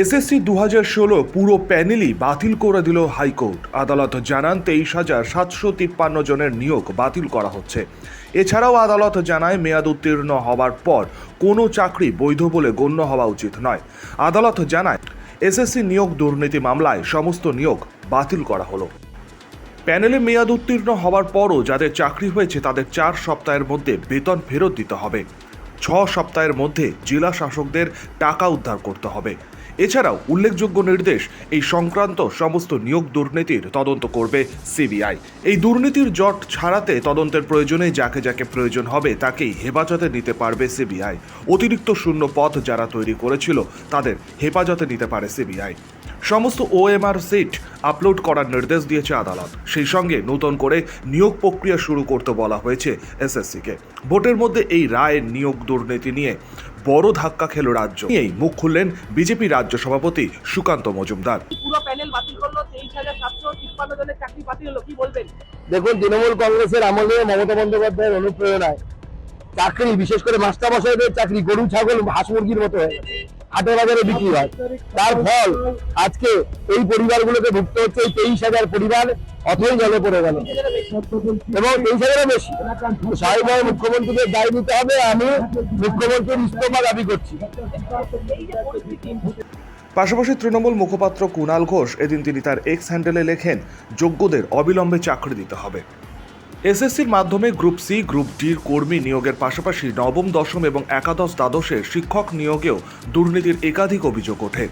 SSC দু হাজার ষোলো পুরো প্যানেলই বাতিল করে দিল হাইকোর্ট। আদালত জানান তেইশ হাজার সাতশো তিপ্পান্ন জনের নিয়োগ বাতিল করা হচ্ছে। এছাড়াও আদালত জানায় মেয়াদ উত্তীর্ণ হওয়ার পর কোনো চাকরি বৈধ বলে গণ্য হওয়া উচিত নয়। আদালত জানায়, এসএসসি নিয়োগ দুর্নীতি মামলায় সমস্ত নিয়োগ বাতিল করা হলো। প্যানেলে মেয়াদ উত্তীর্ণ হওয়ার পরও যাদের চাকরি হয়েছে, তাদের চার সপ্তাহের মধ্যে বেতন ফেরত দিতে হবে। ছ সপ্তাহের মধ্যে জেলা শাসকদের টাকা উদ্ধার করতে হবে। এছাড়াও উল্লেখযোগ্য নির্দেশ, এই সংক্রান্ত সমস্ত নিয়োগ দুর্নীতির তদন্ত করবে সিবিআই। এই দুর্নীতির জট ছাড়াতে তদন্তের প্রয়োজনে যাকে যাকে প্রয়োজন হবে, তাকেই হেফাজতে নিতে পারবে সিবিআই। অতিরিক্ত শূন্য পথ যারা তৈরি করেছিল, তাদের হেফাজতে নিতে পারে সিবিআই। সমস্ত ওএমআর সিট আপলোড করার নির্দেশ দিয়েছে আদালত। সেই সঙ্গে নতুন করে নিয়োগ প্রক্রিয়া শুরু করতে বলা হয়েছে এসএসসিকে ভোটের মধ্যে এই রায়ের নিয়োগ দুর্নীতি নিয়ে বড় ধাক্কা খেল রাজ্য। নিয়েই মুখ খুললেন বিজেপি রাজ্য সভাপতি সুকান্ত মজুমদার। পুরো প্যানেল বাতিল করল তেইশ হাজার সাতশো তিপ্পান্ন জনের চাকরি বাতিল হলো কি বলবেন? দেখুন তৃণমূল কংগ্রেসের আমলে মমতা বন্দ্যোপাধ্যায়ের অনুপ্রেরণায় চাকরি বিশেষ করে মাস্টারমশাইদের চাকরি গরু ছাগল হাঁস মুরগির মতো হয়ে গেছে। হাটে বাজারে বিক্রি হয়। তার ফল আজকে এই পরিবারগুলোকে ভুগতে হচ্ছে, এই তেইশ হাজার পরিবার অথই জলে পড়ে গেল। এবং তেইশ হাজারের বেশি। স্বাভাবিকভাবে মুখ্যমন্ত্রীকে দায় দিতে হবে, আমি মুখ্যমন্ত্রীর ইস্তফা দাবি করছি। পাশাপাশি তৃণমূল মুখপাত্র কুণাল ঘোষ এদিন তিনি তার এক্স হ্যান্ডেলে লেখেন, যোগ্যদের অবিলম্বে চাকরি দিতে হবে। এসএসসির মাধ্যমে গ্রুপ সি, গ্রুপ ডির কর্মী নিয়োগের পাশাপাশি নবম, দশম এবং একাদশ দ্বাদশের শিক্ষক নিয়োগেও দুর্নীতির একাধিক অভিযোগ ওঠে।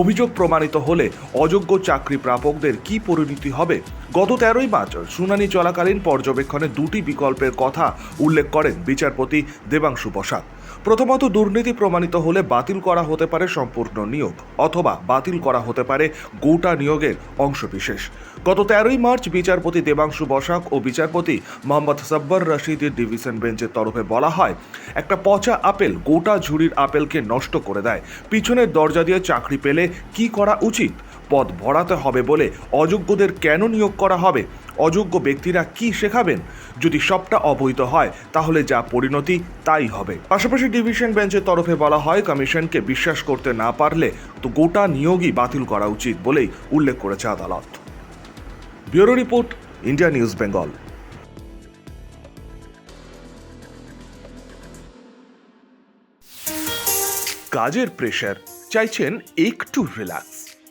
অভিযোগ প্রমাণিত হলে অযোগ্য চাকরি প্রাপকদের কি পরিণতি হবে গত তেরোই মার্চ শুনানি চলাকালীন পর্যবেক্ষণে দুটি বিকল্পের কথা উল্লেখ করেন বিচারপতি দেবাংশু বসাক প্রথমত, দুর্নীতি প্রমাণিত হলে বাতিল করা হতে পারে সম্পূর্ণ নিয়োগ, অথবা বাতিল করা হতে পারে গোটা নিয়োগের অংশবিশেষ। গত তেরোই মার্চ বিচারপতি দেবাংশু বসাক ও বিচারপতি মোহাম্মদ সাব্বর রশিদের ডিভিশন বেঞ্চের তরফে বলা হয়, একটা পচা আপেল গোটা ঝুড়ির আপেলকে নষ্ট করে দেয়। পিছনের দরজা দিয়ে চাকরি পেলে কি করা উচিত? পদ ভরাতে হবে বলে অযোগ্যদের কেন নিয়োগ করা হবে? অযোগ্য ব্যক্তিরা কি শেখাবেন? যদি সবটা অবৈধ হয়, তাহলে যা পরিণতি, তাই হবে। পাশাপাশি ডিভিশন বেঞ্চের তরফে বলা হয়, কমিশনকে বিশ্বাস করতে না পারলে তো গোটা নিয়োগই বাতিল করা উচিত বলেই উল্লেখ করেছে আদালত। Bureau report, India news Bengal. কাজের প্রেশার, চাইছেন একটু relax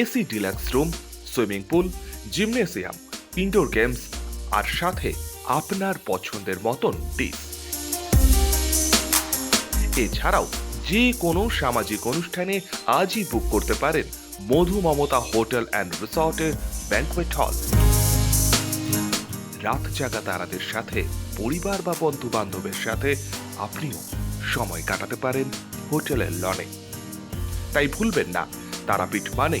AC deluxe room, swimming pool, gymnasium, indoor games আর সাথে আপনার পছন্দের মতন ডিশ। এছাড়াও যে কোনো সামাজিক অনুষ্ঠানে আজই বুক করতে পারেন মধু মমতা হোটেল অ্যান্ড রিসর্টের ব্যাংকোয়েট হল। রাত জাগা তারাদের সাথে, পরিবার বা বন্ধু বান্ধবের সাথে আপনিও সময় কাটাতে পারেন হোটেলের লনে। তাই ভুলবেন না, তারাপীঠ মানে